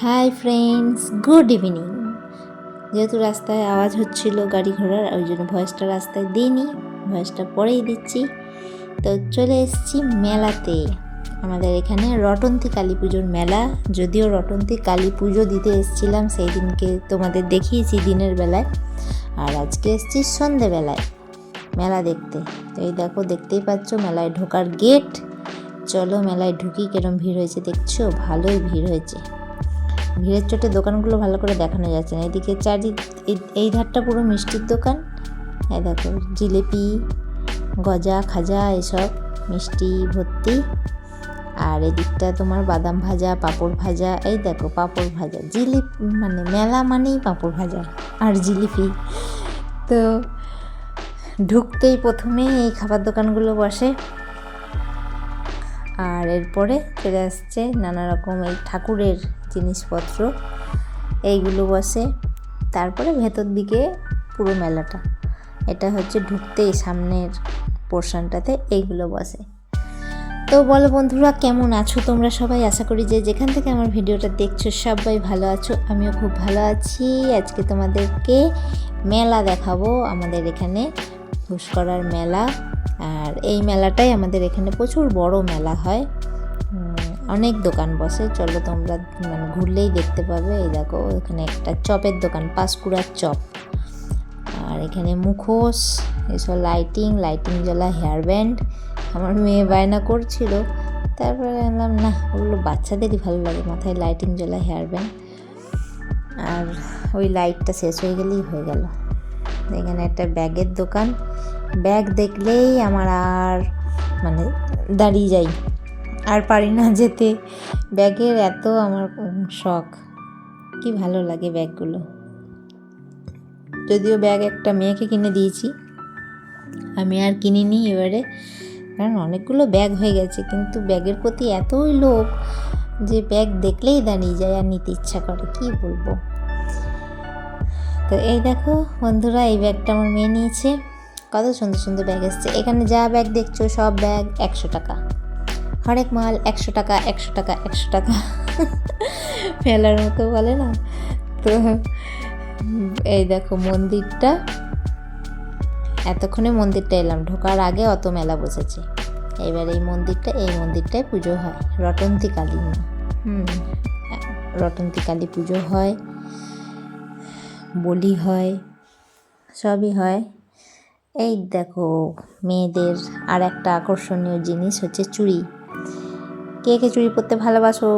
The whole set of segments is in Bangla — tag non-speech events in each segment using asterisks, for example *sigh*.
Hi friends, good evening. যেহেতু রাস্তায় আওয়াজ হচ্ছিল গাড়ি ঘোড়ার, ওই জন্য ভয়েসটা রাস্তায় দিইনি, ভয়েসটা পরেই দিচ্ছি। তো চলে এসেছি মেলাতে। আমাদের এখানে রটন্তী কালী পুজোর মেলা। যদিও রটন্তী কালী পুজো দিতে এসেছিলাম, সেই দিনকে তোমাদের দেখিয়েছি দিনের বেলায়। আর আজকে এসেছি সন্ধেবেলায় মেলা দেখতে। তো এই দেখো, দেখতেই পাচ্ছ মেলায় ঢোকার গেট। চলো মেলায় ঢুকি, কেরম ভিড় হয়েছে, দেখছ? ভালোই ভিড় হয়েছে। ভিড়ের চোটে দোকানগুলো ভালো করে দেখানো যাচ্ছে না। এদিকে চারি এই- ধারটা পুরো মিষ্টির দোকান। এই দেখো, জিলিপি, গজা, খাজা, এসব মিষ্টি ভর্তি। আর এদিকটা তোমার বাদাম ভাজা, পাঁপড় ভাজা, এই দেখো পাঁপড় ভাজা। জিলিপ মানে মেলা মানেই পাঁপড় ভাজা আর জিলিপি। তো ঢুকতেই প্রথমে এই খাবার দোকানগুলো বসে। আর এরপরে চলে আসছে নানা রকম এই ঠাকুরের জিনিসপত্র, এইগুলো বসে। তারপরে ভেতর দিকে পুরো মেলাটা। এটা হচ্ছে ঢুকতেই সামনের পোর্শনটাতে এইগুলো বসে। তো বলো বন্ধুরা, কেমন আছো তোমরা সবাই? আশা করি যে যেখান থেকে আমার ভিডিওটা দেখছ সবাই ভালো আছো। আমিও খুব ভালো আছি। আজকে তোমাদেরকে মেলা দেখাবো আমাদের এখানে ঘুষকরার মেলা। আর এই মেলাটাই আমাদের এখানে প্রচুর বড় মেলা হয়। অনেক দোকান বসে, চলো তোমরা মানে ঘুরলেই দেখতে পাবে। এই দেখো, এখানে একটা চপের দোকান পাঁশকুড়ার চপ। আর এখানে মুখোশ, এসব লাইটিং লাইটিং জ্বলা হেয়ার ব্যান্ড আমার মেয়ে বায়না করছিল, তারপরে বললাম না, ওগুলো বাচ্চাদেরই ভালো লাগে, মাথায় লাইটিং জ্বলা হেয়ার ব্যান্ড আর ওই লাইটটা শেষ হয়ে গেলেই হয়ে গেল। এখানে একটা ব্যাগের দোকান। ব্যাগ দেখলেই আমার আর মানে দাঁড়িয়ে যাই। আর পারি না যেতে। ব্যাগের এত আমার শখ। কি ভালো লাগে ব্যাগগুলো। যদিও ব্যাগ একটা মেয়েকে কিনে দিয়েছি। আমি আর কিনিনি এবারে। কারণ অনেকগুলো ব্যাগ হয়ে গেছে। কিন্তু ব্যাগের প্রতি এতই লোভ যে ব্যাগ দেখলেই দাঁড়িয়ে যায় আর নিতে ইচ্ছা করে। কি বলব? তো এই দেখো বন্ধুরা, এই ব্যাগটা আমার মেয়ে নিয়েছে। কত সুন্দর সুন্দর ব্যাগ এসছে। এখানে যা ব্যাগ দেখছ সব ব্যাগ একশো টাকা। হরেক মাল একশো টাকা একশো টাকা একশো টাকা। ফেলার মতো বলে না? তো এই দেখো মন্দিরটা। এতক্ষণে মন্দিরটা এলাম। ঢোকার আগে অত মেলা বসেছে। এবার এই মন্দিরটা, এই মন্দিরটায় পুজো হয়। রটন্তী কালী হুম রটন্তী কালী পুজো হয়। বলি হয়। সবই হয়। এই দেখো মেয়েদের আর একটা আকর্ষণীয় জিনিস হচ্ছে চুড়ি। কে কে চুরি পরতে ভালোবাসো,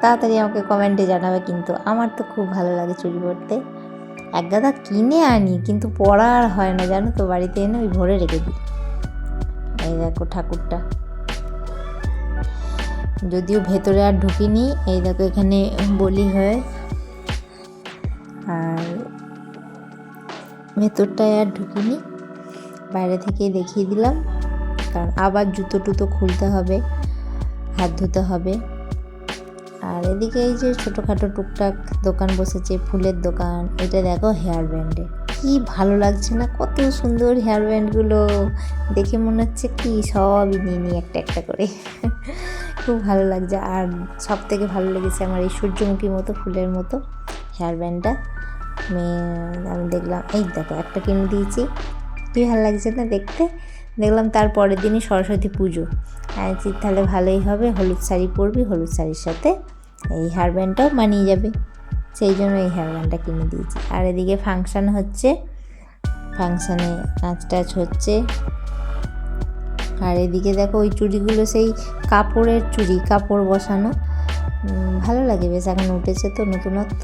তাড়াতাড়ি আমাকে কমেন্টে জানাবে কিন্তু আমার তো খুব ভালো লাগে চুরি পরতে এক গাদা কিনে আনি, কিন্তু পরা আর হয় না, জানো তো, বাড়িতে এনে ওই ভরে রেখে দিই। এই দেখো ঠাকুরটা। যদিও ভেতরে আর ঢুকিনি, এই দেখো এখানে বলি হয়। আর ভেতরটায় আর ঢুকিনি, বাইরে থেকে দেখিয়ে দিলাম, কারণ আবার জুতো টুতো খুলতে হবে। হাত ধুতে হবে। আর এদিকে এই যে ছোটোখাটো টুকটাক দোকান বসেছে, ফুলের দোকান, এটা দেখো হেয়ার ব্যান্ডে কি ভালো লাগছে না, কত সুন্দর হেয়ার ব্যান্ডগুলো দেখে মনে হচ্ছে কি সবই নিয়ে নিই একটা একটা করে। খুব ভালো লাগছে। আর সব থেকে ভালো লেগেছে আমার এই সূর্যমুখী মতো, ফুলের মতো হেয়ার ব্যান্ডটা মেয়ে আমি দেখলাম, এই দেখো একটা কিনে দিয়েছি। কি ভালো লাগছে না দেখতে? দেখলাম তার পরের দিনই সরস্বতী পুজো। আমি বলছি, তাহলে ভালোই হবে। হলুদ শাড়ি পরবি হলুদ শাড়ির সাথে এই হেয়ার ব্যান্ডটাও মানিয়ে যাবে। সেই জন্য এই হেয়ার ব্যান্ডটা কিনে দিয়েছি। আর এদিকে ফাংশান হচ্ছে ফাংশানে নাচ টাচ হচ্ছে। আর এদিকে দেখো ওই চুড়িগুলো সেই কাপড়ের চুড়ি কাপড় বসানো। ভালো লাগে বেশ এখন উঠেছে তো নতুনত্ব।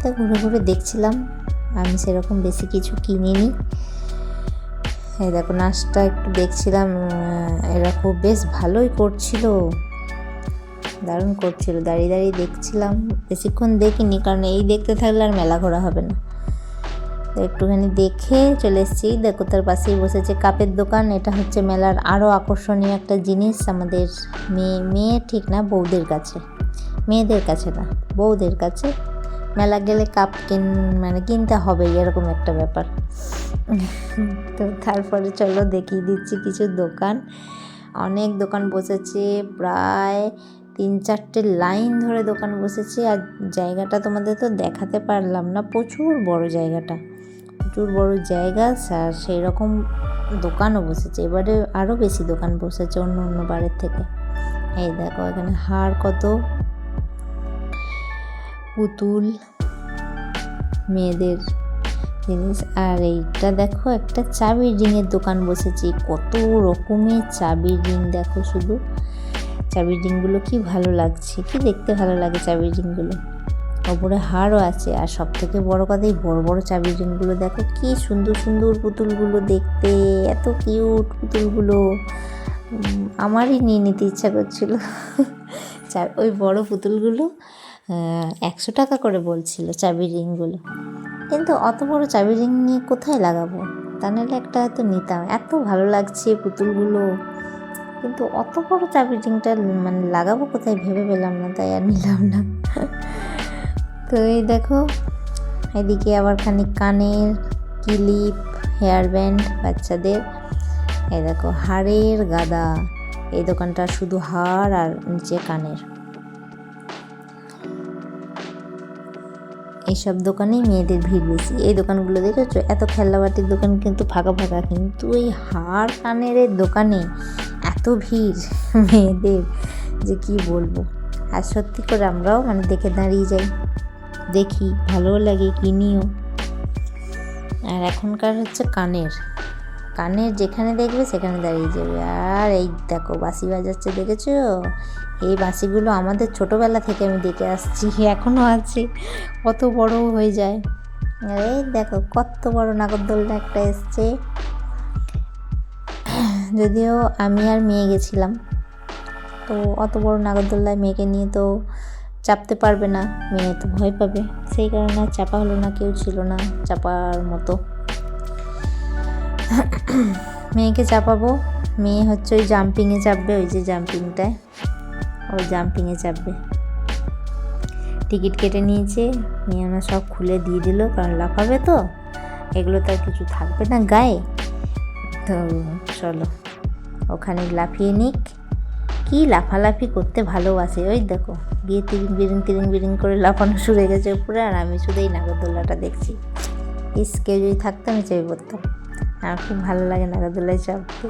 তা ঘুরে ঘুরে দেখছিলাম আমি সেরকম বেশি কিছু কিনিনি। এই দেখো, নাচটা একটু দেখছিলাম এরা খুব বেশ ভালোই করছিল। দারুণ করছিল। দাঁড়িয়ে দাঁড়িয়ে দেখছিলাম। বেশিক্ষণ দেখিনি, কারণ এই দেখতে থাকলে আর মেলা ঘোরা হবে না। তো একটুখানি দেখে চলে এসেছি। দেখো, তার পাশেই বসেছে কাপের দোকান। এটা হচ্ছে মেলার আরও আকর্ষণীয় একটা জিনিস আমাদের মেয়ে মেয়ে ঠিক না, বউদের কাছে। মেয়েদের কাছে না, বউদের কাছে। মেলা গেলে কাপ কিন মানে কিনতে হবে, এরকম একটা ব্যাপার। তো তারপরে চলো দেখিয়ে দিচ্ছি কিছু দোকান। অনেক দোকান বসেছে, প্রায় তিন চারটে লাইন ধরে দোকান বসেছে, আর জায়গাটা তোমাদের তো দেখাতে পারলাম না, প্রচুর বড় জায়গাটা। প্রচুর বড় জায়গা, আর সেই রকম দোকানও বসেছে। এবারে আরও বেশি দোকান বসেছে অন্য অন্য বারের থেকে। এই দেখো, এখানে হার কত? পুতুল, মেয়েদের জিনিস। আর এইটা দেখো, একটা চাবির রিংয়ের দোকান বসেছে। কত রকমের চাবির রিং দেখো শুধু। চাবির রিংগুলো কি ভালো লাগছে? কি দেখতে ভালো লাগে চাবির রিংগুলো? ওপরে হারও আছে। আর সব থেকে বড় কথা, এই বড় বড় চাবির রিংগুলো দেখো, কি সুন্দর সুন্দর পুতুলগুলো দেখতে। এত কিউট পুতুলগুলো। আমারই নিয়ে নিতে ইচ্ছা করছিল। *laughs* ওই বড় পুতুলগুলো একশো টাকা করে বলছিল চাবির রিংগুলো। কিন্তু অত বড় চাবি রিং নিয়ে কোথায় লাগাবো? তা নাহলে একটা হয়তো নিতাম। এত ভালো লাগছে পুতুলগুলো। কিন্তু অত বড় চাবি রিংটা মানে লাগাবো কোথায় ভেবে পেলাম না, তাই আর নিলাম না। তো এই দেখো, এদিকে আবার খানিক কানের ক্লিপ, হেয়ার ব্যান্ড বাচ্চাদের। এই দেখো, হাড়ের গাদা। এই দোকানটা শুধু হাড় আর নিচে কানের। এইসব দোকানেই মেয়েদের ভিড় বেশি। এই দোকানগুলো দেখেছ? এত খেলনাবাটির দোকান কিন্তু ফাঁকা ফাঁকা। কিন্তু এই হার কানের দোকানে এত ভিড় *laughs* মেয়েদের, যে কি বলব? আর সত্যি করে আমরাও মানে দেখে দাঁড়িয়ে যাই। দেখি, ভালোও লাগে, কিনিও। আর এখনকার হচ্ছে কানের। কানের যেখানে দেখবে সেখানে দাঁড়িয়ে যাবে। আর এই দেখো বাসি বাজাচ্ছে, দেখেছ? এই বাঁশিগুলো আমাদের ছোটোবেলা থেকে আমি দেখে আসছি এখনও আছে, কত বড় হয়ে যায়। এই দেখো, কত বড় নাগরদোলনা একটা এসছে। যদিও আমি আর মেয়ে গেছিলাম, তো অত বড় নাগরদোল্লায় মেয়েকে নিয়ে তো চাপতে পারবে না, মেয়ে তো ভয় পাবে। সেই কারণে চাপা হলো না, কেউ ছিল না চাপার মতো। মেয়েকে চাপাবো, মেয়ে হচ্ছে ওই জাম্পিংয়ে চাপবে, ওই যে জাম্পিংটায় ওই জাম্পিংয়ে চাপবে। টিকিট কেটে নিয়েছে মেয়ে আমার সব খুলে দিয়ে দিল, কারণ লাফাবে তো। এগুলো তো আর কিছু থাকবে না গায়ে। তো চলো, ওখানে লাফিয়ে নিক। কি লাফালাফি করতে ভালোবাসে, ওই দেখো। গিয়ে তিরিং বিরিং তিরিং বিরিং করে লাফানো শুরু গেছে উপরে আর আমি শুধু এই নাগরদোল্লাটা দেখছি। ইস, কেউ যদি থাকতো আমি চেপে পড়তাম। আমার খুব ভালো লাগে নাগরদোল্লায় চাপতে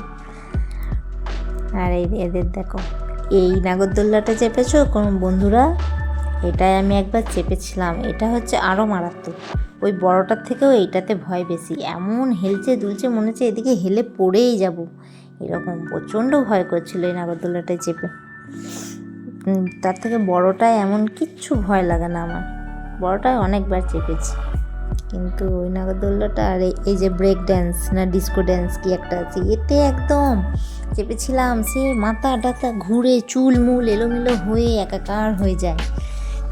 আর এই এদের দেখো এই নাগরদোল্লাটা চেপেছো কোন বন্ধুরা? এটাই আমি একবার চেপেছিলাম। এটা হচ্ছে আরও মারাত্মক। ওই বড়টার থেকেও এইটাতে ভয় বেশি। এমন হেলছে দুলছে মনে হচ্ছে এদিকে হেলে পড়েই যাব। এরকম প্রচণ্ড ভয় করছিল এই নাগরদোল্লাটায় চেপে। তার থেকে বড়টায় এমন কিচ্ছু ভয় লাগে না আমার। বড়টায় অনেকবার চেপেছি। কিন্তু ওই নাগরদোল্লাটা আর এই- যে ব্রেক ড্যান্স না ডিস্কো ড্যান্স কি একটা আছে, এতে একদম চেপেছিলাম, সে মাথা টাথা ঘুরে চুল মুল এলোমেলো হয়ে একাকার হয়ে যায়।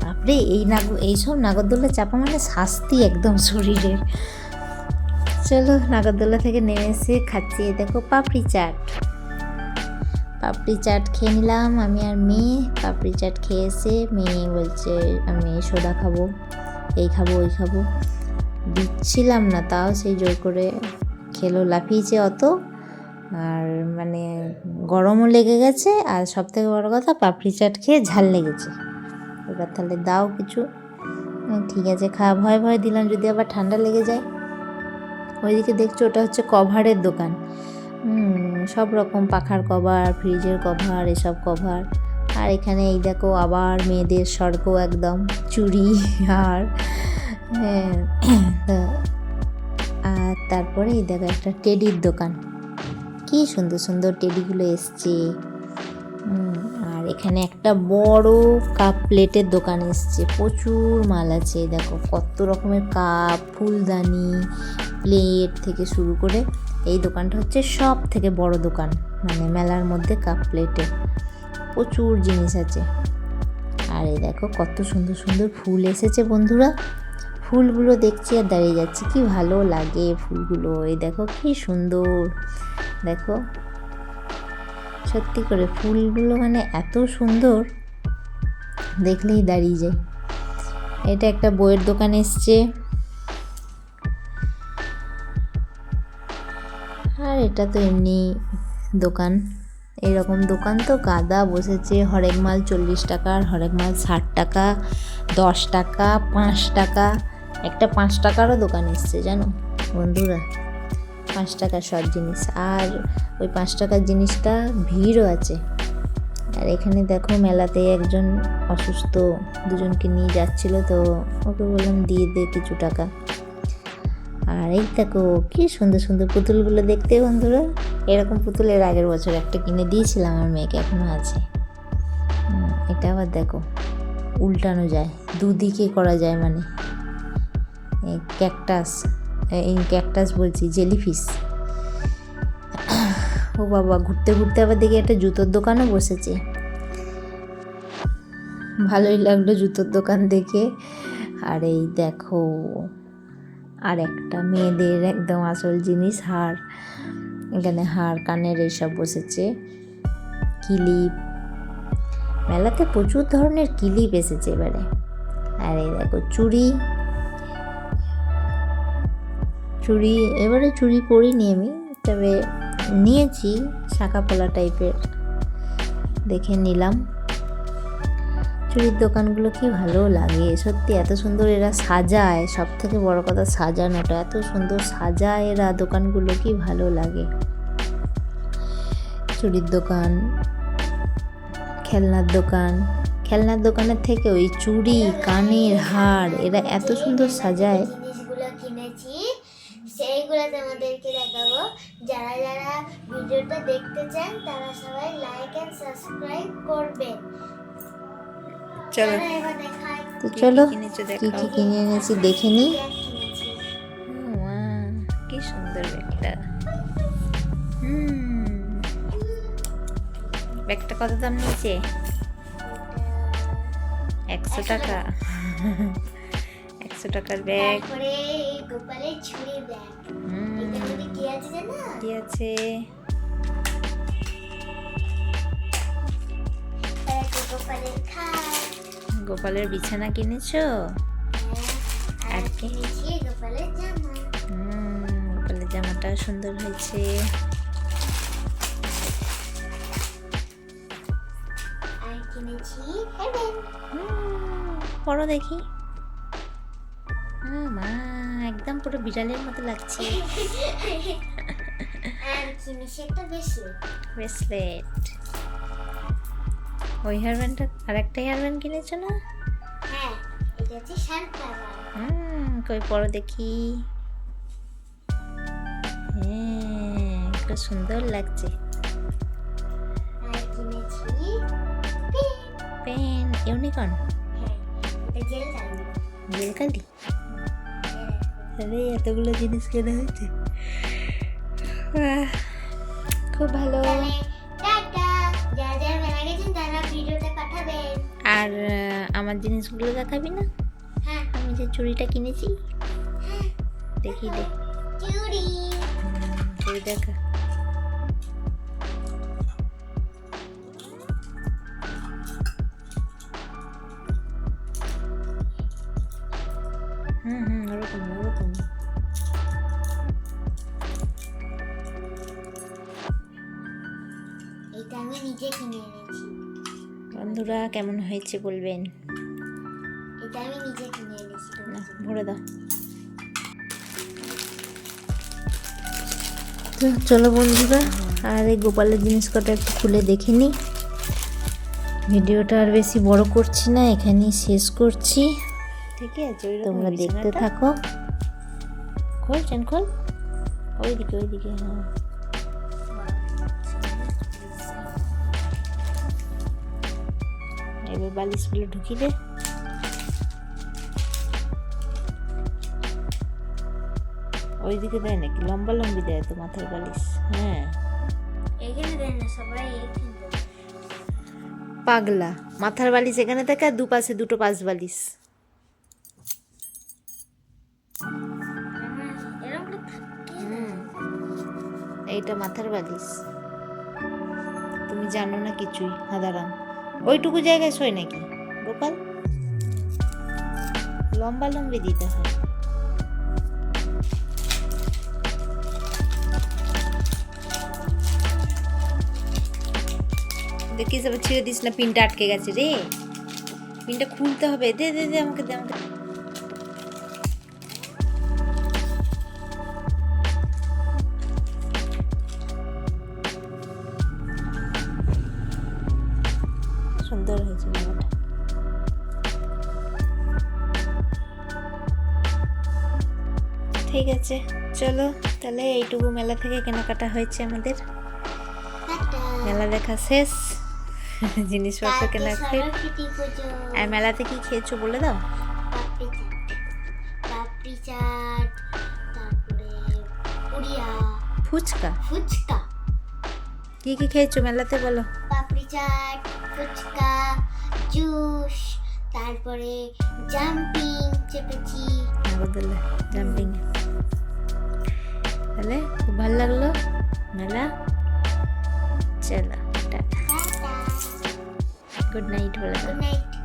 তারপরে এই নাগ এইসব নাগরদোল্লা চাপা মানে শাস্তি একদম শরীরের। চলো নাগরদোল্লা থেকে নেমে এসে খাচ্ছি দেখো পাপড়ি চাট। পাপড়ি চাট খেয়ে নিলাম, আমি আর মেয়ে। পাপড়ি চাট খেয়ে এসে মেয়ে বলছে, আমি সোডা খাব, এই খাব, ওই খাব। দিচ্ছিলাম না, তাও সেই জোর করে খেলো। লাফিয়েছে অত, আর মানে গরমও লেগে গেছে, আর সব থেকে বড় কথা পাপড়ি চাট খেয়ে ঝাল লেগেছে। এবার তাহলে দাও কিছু। ঠিক আছে খাওয়া ভয় ভয় দিলাম যদি আবার ঠান্ডা লেগে যায়। ওইদিকে দেখছ, ওটা হচ্ছে কভারের দোকান। সব রকম পাখার কভার, ফ্রিজের কভার, এসব কভার। আর এখানে এই দেখো, আবার মেয়েদের স্বর্গ একদম, চুড়ি আর তা- আর তারপরে এই দেখো একটা টেডির দোকান। কি সুন্দর সুন্দর টেডিগুলো এসছে। আর এখানে একটা বড় কাপ প্লেটের দোকান এসছে। প্রচুর মাল আছে, দেখো কত রকমের কাপ ফুলদানি প্লেট থেকে শুরু করে এই দোকানটা হচ্ছে সব থেকে বড় দোকান মানে মেলার মধ্যে কাপ প্লেটে প্রচুর জিনিস আছে। আর এই দেখো কত সুন্দর সুন্দর ফুল এসেছে বন্ধুরা। ফুলগুলো দেখছি আর দাঁড়িয়ে যাচ্ছি। কি ভালো লাগে ফুলগুলো। এই দেখো, কি সুন্দর। দেখো, সত্যি করে ফুলগুলো মানে এত সুন্দর, দেখলেই দাঁড়িয়ে যায়। এটা একটা বইয়ের দোকান এসছে। আর এটা তো এমনি দোকান। এরকম দোকান তো গাদা বসেছে, হরেক মাল চল্লিশ টাকা হরেক মাল ষাট টাকা, দশ টাকা, পাঁচ টাকা। একটা পাঁচ টাকারও দোকান এসছে, জানো? বন্ধুরা, পাঁচ টাকার সব জিনিস। আর ওই পাঁচ টাকার জিনিসটা ভিড়ও আছে। আর এখানে দেখো, মেলাতে একজন অসুস্থ দুজনকে নিয়ে যাচ্ছিল, তো ওকে বললাম, দিয়ে দে কিছু টাকা। আর এই দেখো, কি সুন্দর সুন্দর পুতুলগুলো দেখতে বন্ধুরা। এরকম পুতুলের আগের বছর একটা কিনে দিয়েছিলাম আমার মেয়েকে, এখনও আছে। এটা আবার দেখো, উল্টানো যায়, দুদিকে করা যায় মানে। ক্যাকটাস এই ক্যাকটাস বলছি, জেলিফিশ। ও বাবা, ঘুরতে ঘুরতে আবার দেখি একটা জুতোর দোকানও বসেছে। ভালোই লাগল জুতোর দোকান দেখে। আর এই দেখো, আর একটা মেয়েদের একদম আসল জিনিস, হার। এখানে হার, কানের এইসব বসেছে। কিলিপ। মেলাতে প্রচুর ধরনের কিলিপ এসেছে এবারে। আর এই দেখো, চুড়ি। চুড়ি, এবারে চুড়ি পরিনি আমি, তবে নিয়েছি শাখা পলা টাইপের। দেখে নিলাম। চুড়ির দোকানগুলো কি ভালো লাগে? সত্যি এত সুন্দর এরা সাজায়। সব থেকে বড় কথা সাজানোটা। এত সুন্দর সাজায় এরা দোকানগুলো কি ভালো লাগে? চুড়ির দোকান, খেলনার দোকান, খেলনার দোকানের থেকে ওই চুড়ি, কানের হার, এরা এত সুন্দর সাজায়। তোমাদেরকে দেখাবো। যারা যারা ভিডিওটা দেখতে চান তারা সবাই লাইক এন্ড সাবস্ক্রাইব করবেন চলো। চলো তো চলো কি কি কিনে এনেছি দেখে ওয়া, কি সুন্দর ব্যাগটা। হুম। ব্যাগটা কত দাম নিয়েছে? একশো টাকা। একশো টাকার ব্যাগ কি আছে গোপালের বিছানা কিনেছো? কি? গোপালের জামাটা সুন্দর হয়েছে। পড়ো দেখি। মা একদম পুরো বিড়ালের মতো লাগছে। আর কিনেছি একটা ব্রেসলেট ওই হেয়ার ব্যান্ডটা আর একটা হেয়ার ব্যান্ড কিনেছো না? হ্যাঁ এটা হচ্ছে সানফ্লাওয়ার হুম কই পড়ো দেখি। হ্যাঁ একটু সুন্দর লাগছে। আর কিনেছি পেন। ইউনিকর্ন। হ্যাঁ এটা জেল কালি আরে এতগুলো জিনিস কেনা হয়েছে। খুব ভালো। আর আমার জিনিসগুলো দেখাবি না? হ্যাঁ। আমি যে চুড়িটা কিনেছি দেখি দে। চুড়ি দেখা। হুম হুম। নিজে কিনে বন্ধুরা, কেমন হয়েছে বলবেন? চলো বন্ধুরা, আর এই গোপালের জিনিস কটা একটু খুলে দেখে নিই। ভিডিওটা আর বেশি বড় করছি না, এখানেই শেষ করছি। ঠিকই আছে তোমরা দেখতে থাকো। খোল চেন খোল। ওইদিকে ওইদিকে হ্যাঁ। এবার বালিশগুলো ঢুকিয়ে দে। ওইদিকে দেয় নাকি? লম্বা লম্বি দেয় তো মাথার বালিশ। হ্যাঁ। পাগলা। মাথার বালিশ এখানে থাকে আর দুপাশে দুটো পাশ বালিশ। এইটা মাথার বালিশ। তুমি জানো না কিছুই। হাদারাম ওইটুকু জায়গায় শোয় নাকি? গোপাল? লম্বা লম্বি দিতে হয়। দেখিস আবার ছিঁড়ে দিস না, পিনটা আটকে গেছে রে। পিনটা খুলতে হবে। দে দে দে, আমাকে দে, আমাকে ঠিক আছে চলো তাহলে এইটুকু মেলা থেকে কেনাকাটা হয়েছে আমাদের। মেলা দেখা শেষ। *laughs* জিনিসপত্র কেনা আর মেলাতে কি খেয়েছো বলে দাও। পাপড়ি চাট। তারপরে পুরিয়া। ফুচকা? ফুচকা। কি কি খেয়েছো মেলাতে বলো। পাপড়ি চাট ফুচকা জুস তারপরে জাম্পিং চেপেছি জাম্পিং। তাহলে খুব ভালো লাগল। মেলা চলো টাটা। গুড নাইট বলে নাইট